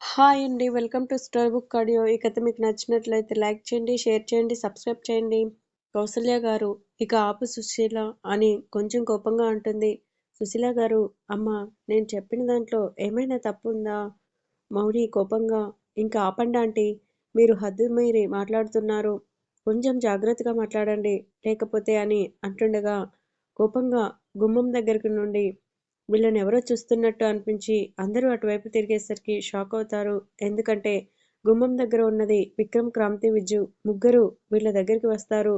Hi అండి. Welcome to story book audio. ఈ కథ మీకు నచ్చినట్లయితే లైక్ చేయండి, షేర్ చేయండి, సబ్స్క్రైబ్ చేయండి. కౌసల్య గారు ఇక ఆపు సుశీల అని కొంచెం కోపంగా అంటుంది. సుశీల గారు అమ్మ నేను చెప్పిన దాంట్లో ఏమైనా తప్పు ఉందా మౌని కోపంగా ఇంకా ఆపండి ఆంటీ. మీరు హద్దు మీరి మాట్లాడుతున్నారు. కొంచెం జాగ్రత్తగా మాట్లాడండి. లేకపోతే అని అంటుండగా కోపంగా గుమ్మం దగ్గరికి నుండి వీళ్ళనెవరో చూస్తున్నట్టు అనిపించి అందరూ అటువైపు తిరిగేసరికి షాక్ అవుతారు. ఎందుకంటే గుమ్మం దగ్గర ఉన్నది విక్రమ్, క్రాంతి, విజ్జు. ముగ్గురు వీళ్ళ దగ్గరికి వస్తారు.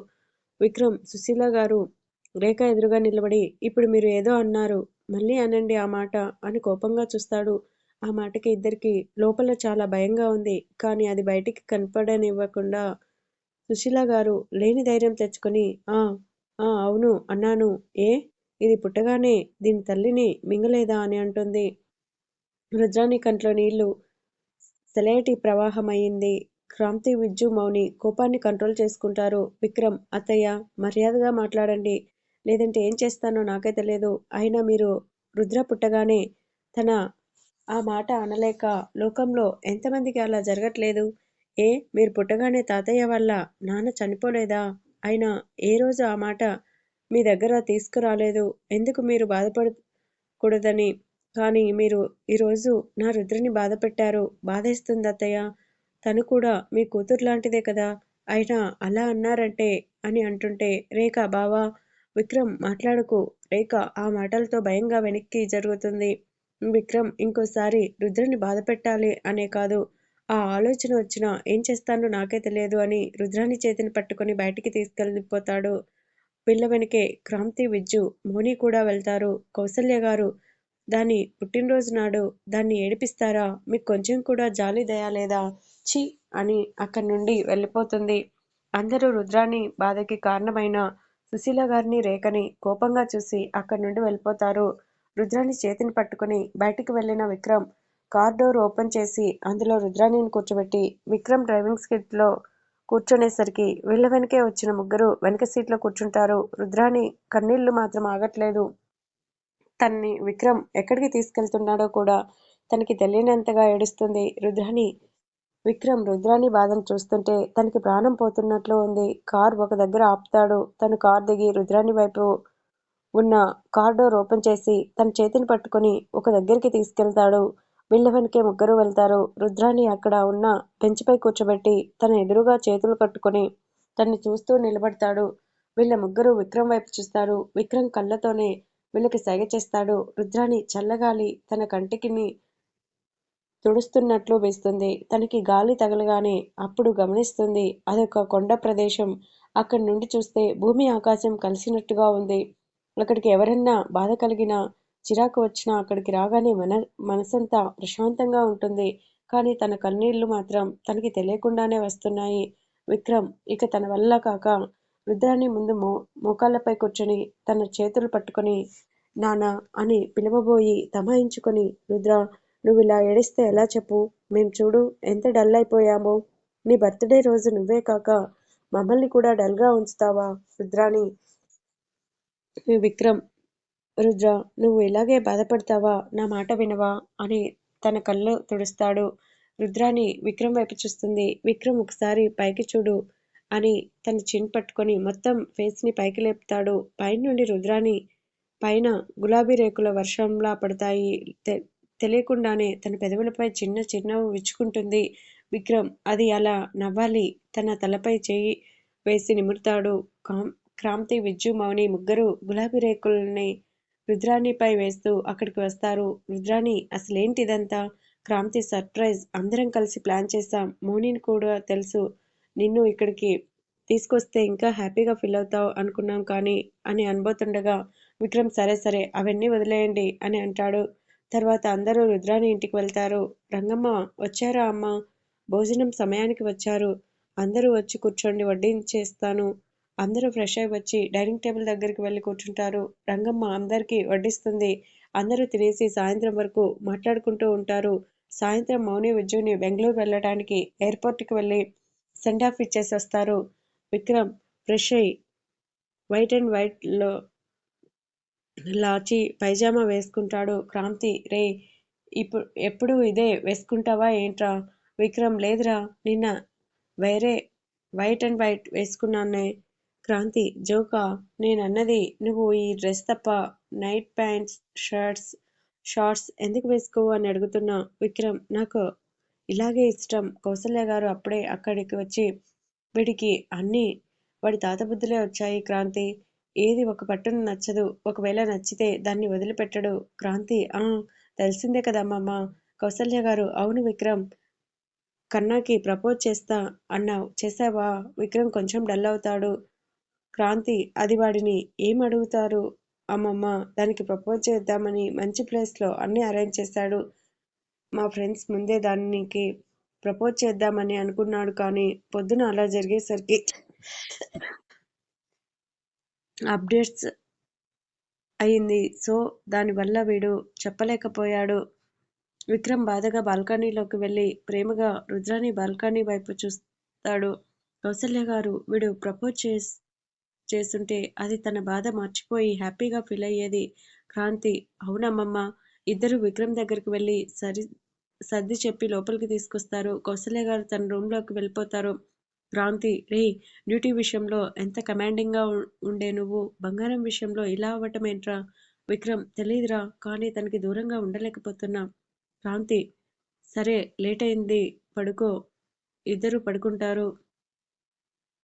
విక్రమ్ సుశీల గారు రేఖ ఎదురుగా నిలబడి ఇప్పుడు మీరు ఏదో అన్నారు. మళ్ళీ అనండి ఆ మాట అని కోపంగా చూస్తాడు. ఆ మాటకి ఇద్దరికి లోపల చాలా భయంగా ఉంది. కానీ అది బయటికి కనపడనివ్వకుండా సుశీల గారు లేని ధైర్యం తెచ్చుకొని ఆ అవును అన్నాను. ఏ ఇది పుట్టగానే దీని తల్లిని మింగలేదా అని అంటుంది. రుద్రాని కంట్లో నీళ్ళు సెలయేటి ప్రవాహమయ్యింది క్రాంతి, విజ్జు, మౌని కోపాన్ని కంట్రోల్ చేసుకుంటారు. విక్రమ్ అత్తయ్య మర్యాదగా మాట్లాడండి. లేదంటే ఏం చేస్తానో నాకే తెలియదు. అయినా మీరు రుద్ర పుట్టగానే తన ఆ మాట అనలేక లోకంలో ఎంతమందికి అలా జరగట్లేదు? ఏ మీరు పుట్టగానే తాతయ్య వల్ల నాన్న చనిపోలేదా? అయినా ఏ రోజు ఆ మాట మీ దగ్గర తీసుకురాలేదు. ఎందుకు మీరు బాధపడకూడదని కానీ మీరు ఈరోజు నా రుద్రని బాధపెట్టారు. బాధేస్తుంది అత్తయ్య. తను కూడా మీ కూతురు లాంటిదే కదా. అయినా అలా అన్నారంటే అని అంటుంటే రేఖ బావా! విక్రమ్ మాట్లాడుకు రేఖ ఆ మాటలతో భయంగా వెనక్కి జరుగుతుంది. విక్రమ్ ఇంకోసారి రుద్రని బాధపెట్టాలి అనే కాదు. ఆ ఆలోచన వచ్చినా ఏం చేస్తానో నాకే తెలియదు అని రుద్రాని చేతిని పట్టుకొని బయటికి తీసుకెళ్ళిపోతాడు. వీళ్ళ వెనకే క్రాంతి, విజ్జు, మోని కూడా వెళ్తారు. కౌసల్య గారు దాని పుట్టినరోజు నాడు దాన్ని ఏడిపిస్తారా? మీకు కొంచెం కూడా జాలి దయా లేదా? ఛీ అని అక్కడి నుండి వెళ్ళిపోతుంది. అందరూ రుద్రాణి బాధకి కారణమైన సుశీల గారిని, రేఖని కోపంగా చూసి అక్కడి నుండి వెళ్ళిపోతారు. రుద్రాణి చేతిని పట్టుకొని బయటికి వెళ్ళిన విక్రమ్ కార్ డోర్ ఓపెన్ చేసి అందులో రుద్రాణిని కూర్చోబెట్టి విక్రమ్ డ్రైవింగ్ స్కిట్లో లో కూర్చునేసరికి వీళ్ళ వెనకే వచ్చిన ముగ్గురు వెనక సీట్లో కూర్చుంటారు. రుద్రాణి కన్నీళ్ళు మాత్రం ఆగట్లేదు. తన్ని విక్రమ్ ఎక్కడికి తీసుకెళ్తున్నాడో కూడా తనకి తెలియనంతగా ఏడుస్తుంది. రుద్రాణి విక్రమ్ రుద్రాణి బాధను చూస్తుంటే తనకి ప్రాణం పోతున్నట్లు ఉంది. కార్ ఒక దగ్గర ఆపుతాడు. తను కార్ దిగి రుద్రాణి వైపు ఉన్న కార్ డోర్ ఓపెన్ చేసి తన చేతిని పట్టుకొని ఒక దగ్గరికి తీసుకెళ్తాడు. వీళ్ళ వెనకే వెళ్తారు. రుద్రాని అక్కడ ఉన్న బెంచ్పై కూర్చోబెట్టి తన ఎదురుగా చేతులు కట్టుకొని తన్ని చూస్తూ నిలబడతాడు. వీళ్ళ ముగ్గురు విక్రమ్ వైపు చూస్తారు. విక్రమ్ కళ్ళతోనే వీళ్ళకి సైగ చేస్తాడు. రుద్రాణి చల్లగాలి తన కంటికిని తుడుస్తున్నట్లు వేస్తుంది తనకి గాలి తగలగానే అప్పుడు గమనిస్తుంది అదొక కొండ ప్రదేశం. అక్కడి నుండి చూస్తే భూమి ఆకాశం కలిసినట్టుగా ఉంది. అక్కడికి ఎవరన్నా బాధ కలిగినా, చిరాకు వచ్చినా అక్కడికి రాగానే మన మనసంతా ప్రశాంతంగా ఉంటుంది. కానీ తన కన్నీళ్ళు మాత్రం తనకి తెలియకుండానే వస్తున్నాయి. విక్రమ్ ఇక తన వల్ల కాక రుద్రాణి ముందు మో మోకాళ్ళపై కూర్చొని తన చేతులు పట్టుకొని నానా అని పిలవబోయి తమాయించుకొని రుద్ర నువ్వు ఇలా ఏడిస్తే ఎలా చెప్పు. మేం చూడు ఎంత డల్ అయిపోయామో. నీ బర్త్డే రోజు నువ్వే కాక మమ్మల్ని కూడా డల్గా ఉంచుతావా రుద్రాణి? విక్రమ్ రుద్ర నువ్వు ఇలాగే బాధపడతావా నా మాట వినవా? అని తన కళ్ళు తుడుస్తాడు. రుద్రాణి విక్రమ్ వైపు చూస్తుంది. విక్రమ్ ఒకసారి పైకి చూడు అని తన చిన్ పట్టుకొని మొత్తం ఫేస్ని పైకి లేపుతాడు. పైనుండి రుద్రాని పైన గులాబీ రేకుల వర్షంలా పడతాయి. తెలియకుండానే తన పెదవులపై చిన్న చిరునవ్వు విచ్చుకుంటుంది. విక్రమ్ అది అలా నవ్వాలి తన తలపై చేయి వేసి నిమురుతాడు. క్రాంతి, విజ్జు, మౌని ముగ్గురు గులాబీ రేకుల్ని రుద్రాణిపై వేస్తూ అక్కడికి వస్తారు. రుద్రాణి అసలేంటిదంతా? క్రాంతి సర్ప్రైజ్ అందరం కలిసి ప్లాన్ చేశాం. మోనిని కూడా తెలుసు నిన్ను ఇక్కడికి తీసుకొస్తే ఇంకా హ్యాపీగా ఫీల్ అవుతావు అనుకున్నాం కానీ అని అనబోతుండగా విక్రమ్ సరే సరే అవన్నీ వదిలేయండి అని అంటాడు. తర్వాత అందరూ రుద్రాణి ఇంటికి వెళ్తారు. రంగమ్మ వచ్చారా అమ్మ భోజనం సమయానికి వచ్చారు. అందరూ వచ్చి కూర్చోండి వడ్డించేస్తాను. అందరూ ఫ్రెష్ అయి వచ్చి డైనింగ్ టేబుల్ దగ్గరికి వెళ్ళి కూర్చుంటారు. రంగమ్మ అందరికీ వడ్డిస్తుంది. అందరూ తినేసి సాయంత్రం వరకు మాట్లాడుకుంటూ ఉంటారు. సాయంత్రం మౌని, విజయుని బెంగళూరు వెళ్ళటానికి ఎయిర్పోర్ట్కి వెళ్ళి సెండ్ ఆఫ్ ఇచ్చేసి వస్తారు. విక్రమ్ ఫ్రెష్ అయ్యి వైట్ అండ్ వైట్లో లాచి పైజామా వేసుకుంటాడు. క్రాంతి రే ఇప్పుడు ఎప్పుడు ఇదే వేసుకుంటావా ఏంట్రా విక్రమ్ లేదురా నిన్న వేరే వైట్ అండ్ వైట్ వేసుకున్నానే క్రాంతి జోకా నేనన్నది నువ్వు ఈ డ్రెస్ తప్ప నైట్ ప్యాంట్స్ షర్ట్స్ షార్ట్స్ ఎందుకు వేసుకోవు అని అడుగుతున్నా విక్రమ్ నాకు ఇలాగే ఇష్టం. కౌసల్య గారు అప్పుడే అక్కడికి వచ్చి వీడికి అన్నీ వాడి తాత బుద్ధులే వచ్చాయి క్రాంతి. ఏది ఒక పట్టున నచ్చదు ఒకవేళ నచ్చితే దాన్ని వదిలిపెట్టడు క్రాంతి. ఆ తెలిసిందే కదమ్మమ్మ కౌసల్య గారు అవును విక్రమ్ కన్నాకి ప్రపోజ్ చేస్తా అన్నావు. చేసావా? విక్రమ్ కొంచెం డల్ అవుతాడు. క్రాంతి అది వాడిని ఏం అడుగుతారు? అమ్మమ్మ దానికి ప్రపోజ్ చేద్దామని మంచి ప్లేస్లో అన్నీ అరేంజ్ చేశాడు. మా ఫ్రెండ్స్ ముందే దానికి ప్రపోజ్ చేద్దామని అనుకున్నాడు కానీ పొద్దున అలా జరిగేసరికి అప్డేట్స్ అయింది. సో దానివల్ల వీడు చెప్పలేకపోయాడు. విక్రమ్ బాధగా బాల్కనీలోకి వెళ్ళి ప్రేమగా రుద్రాని బాల్కనీ వైపు చూస్తాడు. కౌసల్య గారు వీడు ప్రపోజ్ చేసి చేస్తుంటే అది తన బాధ మర్చిపోయి హ్యాపీగా ఫీల్ అయ్యేది క్రాంతి. అవునమ్మమ్మ ఇద్దరు విక్రమ్ దగ్గరికి వెళ్ళి సరి సర్ది చెప్పి లోపలికి తీసుకొస్తారు. కౌసల్య గారు తన రూమ్లోకి వెళ్ళిపోతారు. క్రాంతి రే డ్యూటీ విషయంలో ఎంత కమాండింగ్గా ఉండే నువ్వు? బంగారం విషయంలో ఇలా అవ్వటం ఏంట్రా? విక్రమ్ తెలియదురా కానీ తనకి దూరంగా ఉండలేకపోతున్నా. క్రాంతి సరే లేట్ అయింది పడుకో. ఇద్దరు పడుకుంటారు.